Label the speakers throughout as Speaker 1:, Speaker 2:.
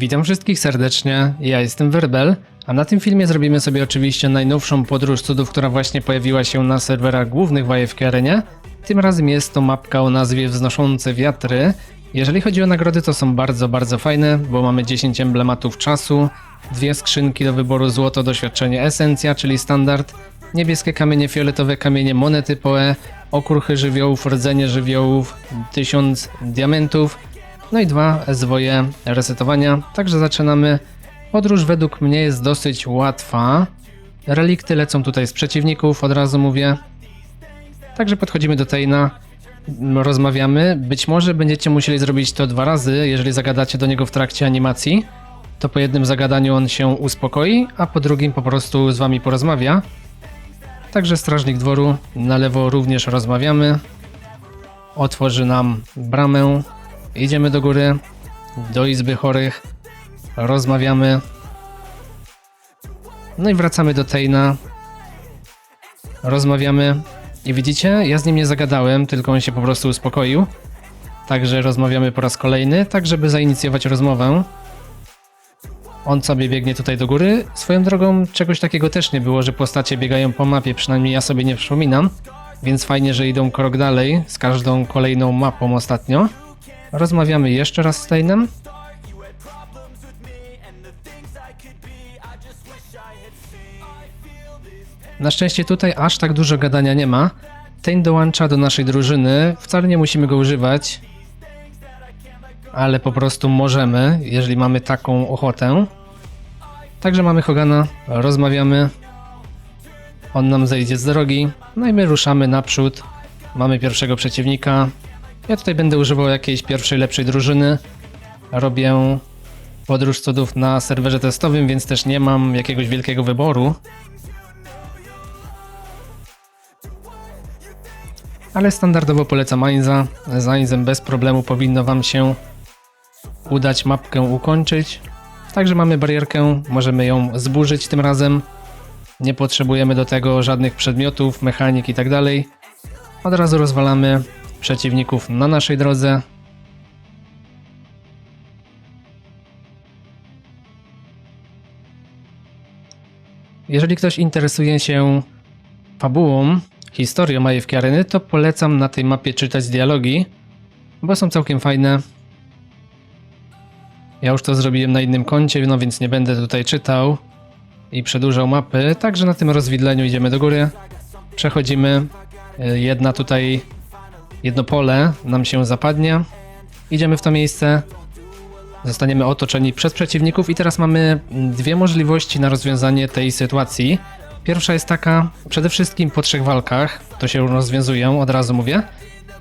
Speaker 1: Witam wszystkich serdecznie, ja jestem Werbel, a na tym filmie zrobimy sobie oczywiście najnowszą podróż cudów, która właśnie pojawiła się na serwerach głównych w Arenie. Tym razem jest to mapka o nazwie Wznoszące Wiatry. Jeżeli chodzi o nagrody, to są bardzo, bardzo fajne, bo mamy 10 emblematów czasu, dwie skrzynki do wyboru złoto, doświadczenie esencja, czyli standard, niebieskie kamienie, fioletowe kamienie, monety PoE, okruchy żywiołów, rdzenie żywiołów, 1000 diamentów, no i dwa zwoje resetowania. Także zaczynamy. Podróż według mnie jest dosyć łatwa. Relikty lecą tutaj z przeciwników, od razu mówię. Także podchodzimy do Tejna, rozmawiamy. Być może będziecie musieli zrobić to dwa razy, jeżeli zagadacie do niego w trakcie animacji. To po jednym zagadaniu on się uspokoi, a po drugim po prostu z wami porozmawia. Także strażnik dworu, na lewo również rozmawiamy. Otworzy nam bramę, Idziemy do góry, do izby chorych, rozmawiamy. No i wracamy do Tejna. Rozmawiamy. I widzicie, ja z nim nie zagadałem, tylko on się po prostu uspokoił. Także rozmawiamy po raz kolejny, tak żeby zainicjować rozmowę. On sobie biegnie tutaj do góry. Swoją drogą czegoś takiego też nie było, że postacie biegają po mapie, przynajmniej ja sobie nie przypominam. Więc fajnie, że idą krok dalej z każdą kolejną mapą ostatnio. Rozmawiamy jeszcze raz z Steinem. Na szczęście tutaj aż tak dużo gadania nie ma. Tain dołącza do naszej drużyny. Wcale nie musimy go używać. Ale po prostu możemy, jeżeli mamy taką ochotę. Także mamy Hogana, rozmawiamy. On nam zejdzie z drogi. No i my ruszamy naprzód. Mamy pierwszego przeciwnika. Ja tutaj będę używał jakiejś pierwszej, lepszej drużyny. Robię podróż cudów na serwerze testowym, więc też nie mam jakiegoś wielkiego wyboru. Ale standardowo polecam Ainza. Z Ainzem bez problemu powinno Wam się udać mapkę ukończyć. Także mamy barierkę, możemy ją zburzyć tym razem. Nie potrzebujemy do tego żadnych przedmiotów, mechanik tak dalej. Od razu rozwalamy przeciwników na naszej drodze. Jeżeli ktoś interesuje się fabułą, historią AFK Areny, to polecam na tej mapie czytać dialogi, bo są całkiem fajne. Ja już to zrobiłem na innym koncie, no więc nie będę tutaj czytał i przedłużał mapy. Także na tym rozwidleniu idziemy do góry. Przechodzimy. Y, Jedna tutaj jedno pole nam się zapadnie. Idziemy w to miejsce. Zostaniemy otoczeni przez przeciwników i teraz mamy dwie możliwości na rozwiązanie tej sytuacji. Pierwsza jest taka, przede wszystkim po trzech walkach, to się rozwiązują, od razu mówię.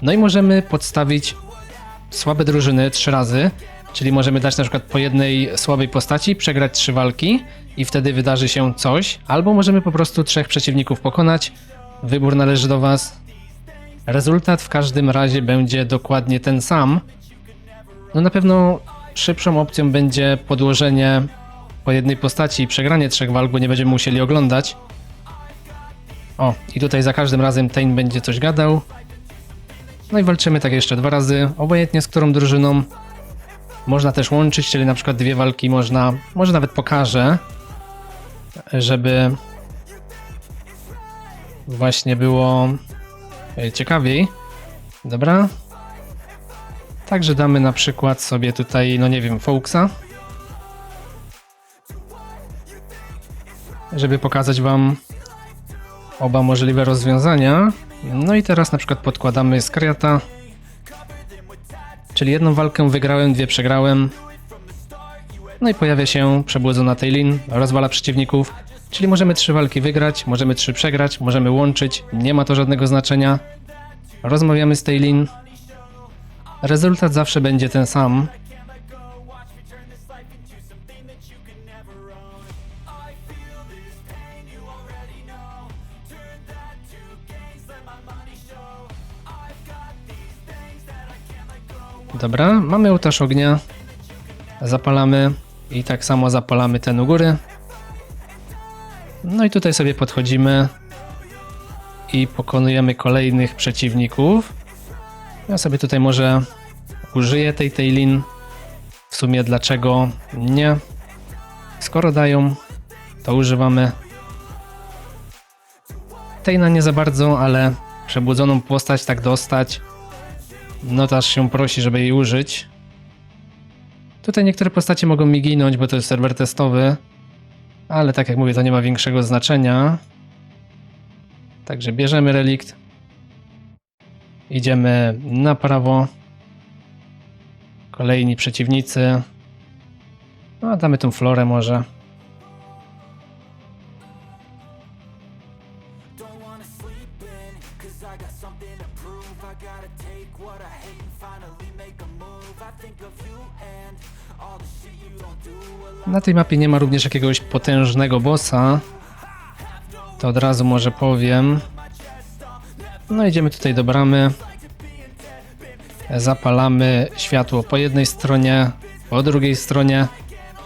Speaker 1: No i możemy podstawić słabe drużyny trzy razy, czyli możemy dać na przykład po jednej słabej postaci, przegrać trzy walki i wtedy wydarzy się coś, albo możemy po prostu trzech przeciwników pokonać. Wybór należy do Was, Rezultat w każdym razie będzie dokładnie ten sam. No na pewno szybszą opcją będzie podłożenie po jednej postaci i przegranie trzech walk, bo nie będziemy musieli oglądać. O, i tutaj za każdym razem Tain będzie coś gadał. No i walczymy tak jeszcze dwa razy, obojętnie z którą drużyną. Można też łączyć, czyli na przykład dwie walki można, może nawet pokażę, żeby właśnie było ciekawiej. Dobra. Także damy na przykład sobie tutaj, no nie wiem, Foxa. Żeby pokazać Wam oba możliwe rozwiązania. No i teraz na przykład podkładamy Skariata. Czyli jedną walkę wygrałem, dwie przegrałem. No i pojawia się przebłodzona Tailin, rozwala przeciwników. Czyli możemy trzy walki wygrać, możemy trzy przegrać, możemy łączyć, nie ma to żadnego znaczenia. Rozmawiamy z Tailin. Rezultat zawsze będzie ten sam. Dobra, mamy ołtarz ognia. Zapalamy i tak samo zapalamy ten u góry. No i tutaj sobie podchodzimy i pokonujemy kolejnych przeciwników. Ja sobie tutaj może użyję tej Tailin. w sumie dlaczego nie. Skoro dają, to używamy. Tej na nie za bardzo, ale przebudzoną postać tak dostać, no się prosi, żeby jej użyć. Tutaj niektóre postacie mogą mi ginąć, bo to jest serwer testowy, ale tak jak mówię, to nie ma większego znaczenia. Także bierzemy relikt. Idziemy na prawo. Kolejni przeciwnicy. No, damy tą florę może. Na tej mapie nie ma również jakiegoś potężnego bossa. To od razu może powiem. No idziemy tutaj do bramy. Zapalamy światło po jednej stronie, po drugiej stronie.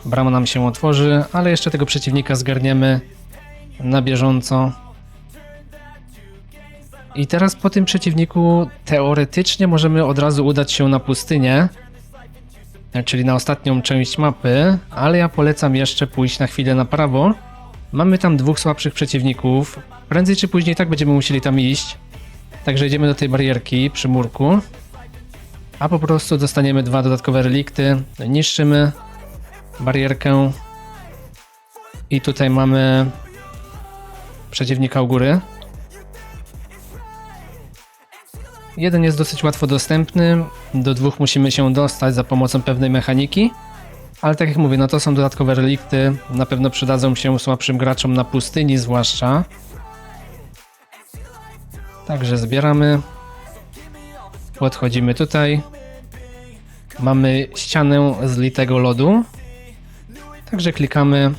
Speaker 1: Brama nam się otworzy, ale jeszcze tego przeciwnika zgarniemy na bieżąco. I teraz po tym przeciwniku teoretycznie możemy od razu udać się na pustynię, czyli na ostatnią część mapy, ale ja polecam jeszcze pójść na chwilę na prawo. Mamy tam dwóch słabszych przeciwników. Prędzej czy później tak będziemy musieli tam iść. Także idziemy do tej barierki przy murku. A po prostu dostaniemy dwa dodatkowe relikty. Niszczymy barierkę. I tutaj mamy przeciwnika u góry. Jeden jest dosyć łatwo dostępny, do dwóch musimy się dostać za pomocą pewnej mechaniki. Ale tak jak mówię, no to są dodatkowe relikty, na pewno przydadzą się słabszym graczom na pustyni zwłaszcza. Także zbieramy. Podchodzimy tutaj. Mamy ścianę z litego lodu. Także klikamy.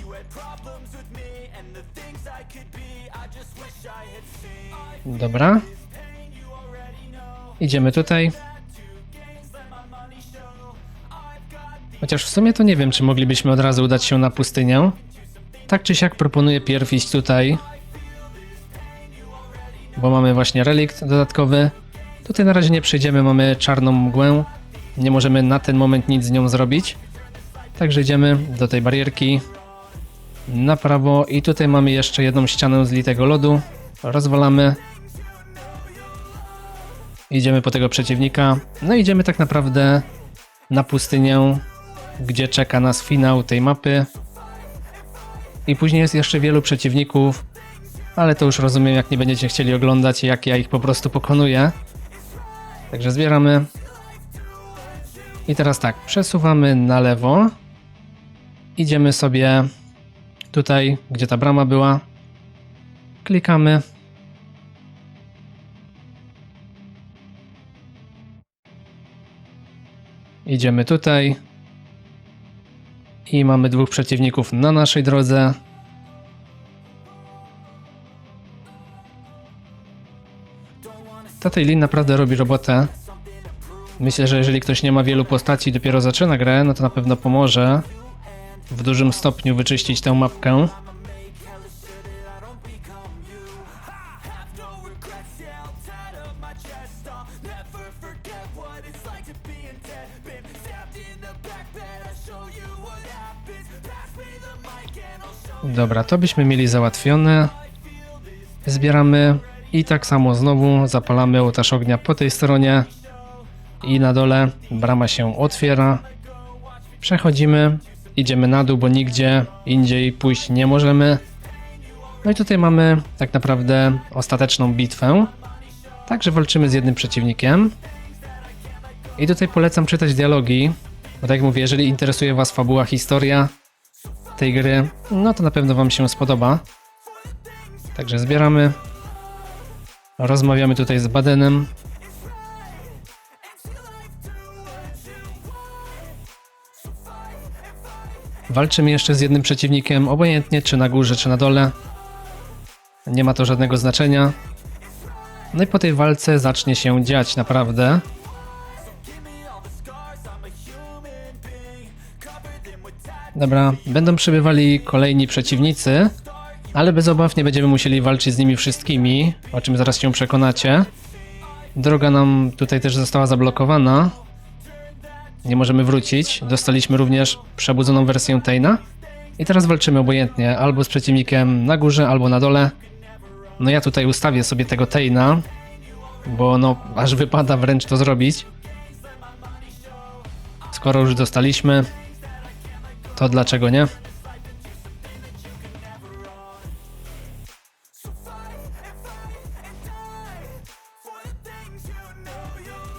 Speaker 1: Dobra. Idziemy tutaj. Chociaż w sumie to nie wiem, czy moglibyśmy od razu udać się na pustynię. Tak czy siak proponuję pierw iść tutaj. Bo mamy właśnie relikt dodatkowy. Tutaj na razie nie przejdziemy, mamy czarną mgłę. Nie możemy na ten moment nic z nią zrobić. Także idziemy do tej barierki. Na prawo i tutaj mamy jeszcze jedną ścianę z litego lodu. Rozwalamy. Idziemy po tego przeciwnika. No idziemy tak naprawdę na pustynię, gdzie czeka nas finał tej mapy. I później jest jeszcze wielu przeciwników, ale to już rozumiem, jak nie będziecie chcieli oglądać, jak ja ich po prostu pokonuję. Także zbieramy. I teraz tak, przesuwamy na lewo. Idziemy sobie tutaj, gdzie ta brama była. Klikamy. Idziemy tutaj. I mamy dwóch przeciwników na naszej drodze. Ta Taylin naprawdę robi robotę. Myślę, że jeżeli ktoś nie ma wielu postaci i dopiero zaczyna grę, no to na pewno pomoże w dużym stopniu wyczyścić tę mapkę. Dobra, to byśmy mieli załatwione. Zbieramy i tak samo znowu zapalamy ołtarz ognia po tej stronie i na dole brama się otwiera. Przechodzimy, idziemy na dół, bo nigdzie indziej pójść nie możemy. No i tutaj mamy tak naprawdę ostateczną bitwę. Także walczymy z jednym przeciwnikiem. I tutaj polecam czytać dialogi, bo tak jak mówię, jeżeli interesuje Was fabuła, historia tej gry, no to na pewno Wam się spodoba. Także zbieramy. Rozmawiamy tutaj z Badenem. Walczymy jeszcze z jednym przeciwnikiem, obojętnie czy na górze, czy na dole. Nie ma to żadnego znaczenia. No i po tej walce zacznie się dziać naprawdę. Dobra, będą przybywali kolejni przeciwnicy, ale bez obaw nie będziemy musieli walczyć z nimi wszystkimi, o czym zaraz się przekonacie. Droga nam tutaj też została zablokowana. nie możemy wrócić. Dostaliśmy również przebudzoną wersję Taina. I teraz walczymy obojętnie, albo z przeciwnikiem na górze, albo na dole. No ja tutaj ustawię sobie tego Taina, bo no aż wypada wręcz to zrobić. Skoro już dostaliśmy, to dlaczego nie?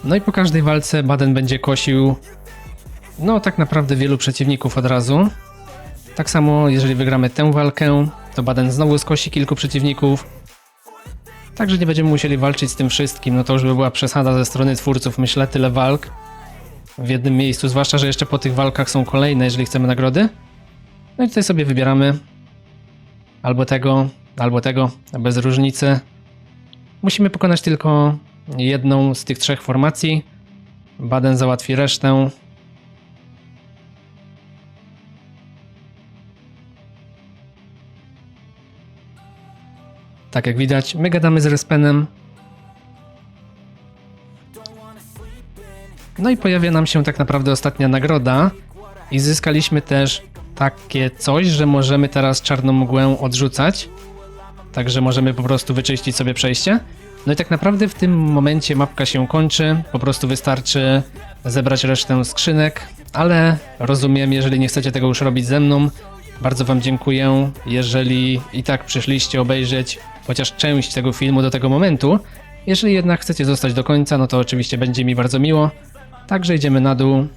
Speaker 1: No i po każdej walce Baden będzie kosił no tak naprawdę wielu przeciwników od razu. Tak samo jeżeli wygramy tę walkę, to Baden znowu skosi kilku przeciwników. Także nie będziemy musieli walczyć z tym wszystkim, no to już by była przesada ze strony twórców, myślę, tyle walk w jednym miejscu, zwłaszcza, że jeszcze po tych walkach są kolejne, jeżeli chcemy nagrody. No i tutaj sobie wybieramy albo tego, albo tego, bez różnicy. Musimy pokonać tylko jedną z tych trzech formacji. Baden załatwi resztę. Tak jak widać, my gadamy z Respenem. No i pojawia nam się tak naprawdę ostatnia nagroda i zyskaliśmy też takie coś, że możemy teraz czarną mgłę odrzucać. Także możemy po prostu wyczyścić sobie przejście. No i tak naprawdę w tym momencie mapka się kończy. Po prostu wystarczy zebrać resztę skrzynek, ale rozumiem, jeżeli nie chcecie tego już robić ze mną, bardzo Wam dziękuję. Jeżeli i tak przyszliście obejrzeć chociaż część tego filmu do tego momentu, jeżeli jednak chcecie zostać do końca, no to oczywiście będzie mi bardzo miło. Także idziemy na dół.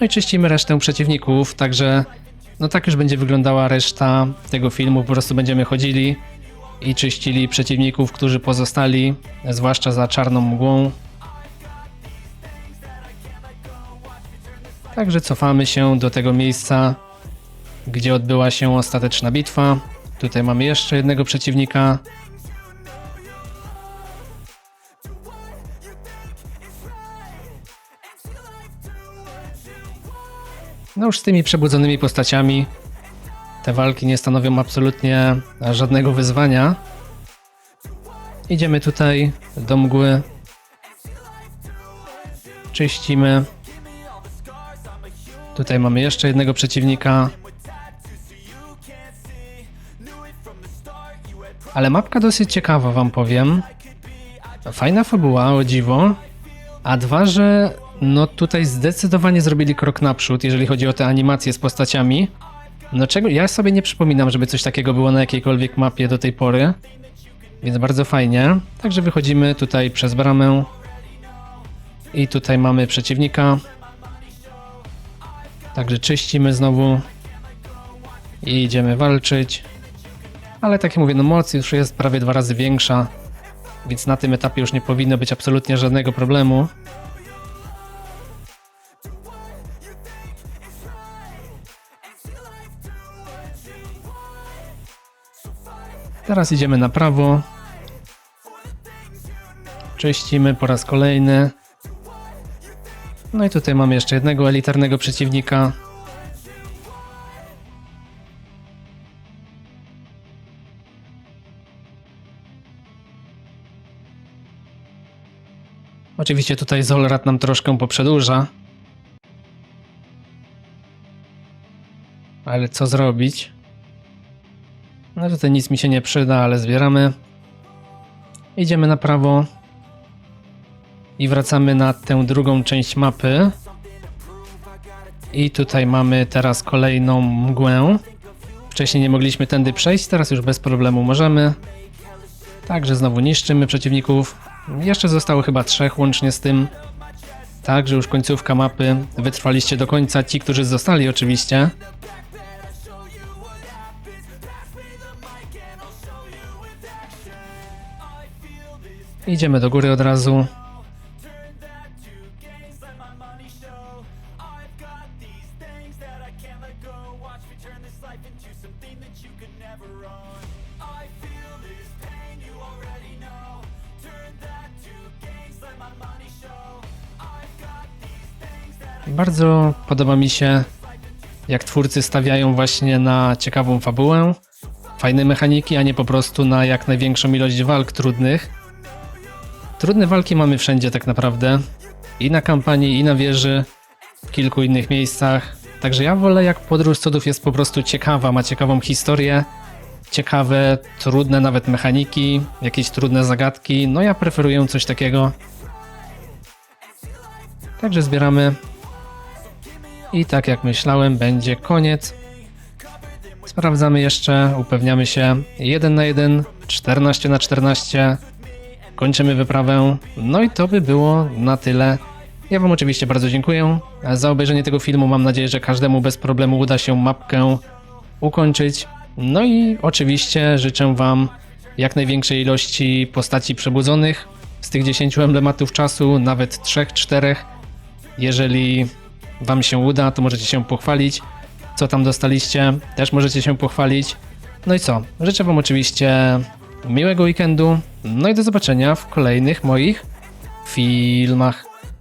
Speaker 1: No i czyścimy resztę przeciwników, także no tak już będzie wyglądała reszta tego filmu. Po prostu będziemy chodzili i czyścili przeciwników, którzy pozostali, zwłaszcza za czarną mgłą. Także cofamy się do tego miejsca, gdzie odbyła się ostateczna bitwa. Tutaj mamy jeszcze jednego przeciwnika. No już z tymi przebudzonymi postaciami te walki nie stanowią absolutnie żadnego wyzwania. Idziemy tutaj do mgły. Czyścimy. Tutaj mamy jeszcze jednego przeciwnika. Ale mapka dosyć ciekawa, wam powiem. Fajna fabuła, o dziwo. A dwa, że no tutaj zdecydowanie zrobili krok naprzód, jeżeli chodzi o te animacje z postaciami. No czego, ja sobie nie przypominam, żeby coś takiego było na jakiejkolwiek mapie do tej pory. Więc bardzo fajnie. Także wychodzimy tutaj przez bramę. I tutaj mamy przeciwnika. Także czyścimy znowu. I idziemy walczyć. Ale tak jak mówię, no moc już jest prawie dwa razy większa. Więc na tym etapie już nie powinno być absolutnie żadnego problemu. Teraz idziemy na prawo. Czyścimy po raz kolejny. No i tutaj mamy jeszcze jednego elitarnego przeciwnika. Oczywiście tutaj Zolrat nam troszkę poprzedłuża. Ale co zrobić? No tutaj nic mi się nie przyda, ale zbieramy. Idziemy na prawo. I wracamy na tę drugą część mapy. I tutaj mamy teraz kolejną mgłę. Wcześniej nie mogliśmy tędy przejść, teraz już bez problemu możemy. Także znowu niszczymy przeciwników. Jeszcze zostało chyba trzech łącznie z tym. Także już końcówka mapy. Wytrwaliście do końca ci, którzy zostali oczywiście. Idziemy do góry od razu. Bardzo podoba mi się, jak twórcy stawiają właśnie na ciekawą fabułę, fajne mechaniki, a nie po prostu na jak największą ilość walk trudnych. Trudne walki mamy wszędzie tak naprawdę. i na kampanii, i na wieży, w kilku innych miejscach. Także ja wolę, jak podróż cudów jest po prostu ciekawa, ma ciekawą historię, ciekawe, trudne nawet mechaniki, jakieś trudne zagadki. No ja preferuję coś takiego. Także zbieramy. I tak jak myślałem, będzie koniec. Sprawdzamy jeszcze, upewniamy się 1 na 1, 14 na 14. Kończymy wyprawę. No i to by było na tyle. Ja Wam oczywiście bardzo dziękuję za obejrzenie tego filmu. Mam nadzieję, że każdemu bez problemu uda się mapkę ukończyć. No i oczywiście życzę Wam jak największej ilości postaci przebudzonych z tych 10 emblematów czasu, nawet 3-4. Jeżeli Wam się uda, to możecie się pochwalić, co tam dostaliście. Też możecie się pochwalić. No i co? Życzę Wam oczywiście miłego weekendu. No i do zobaczenia w kolejnych moich filmach.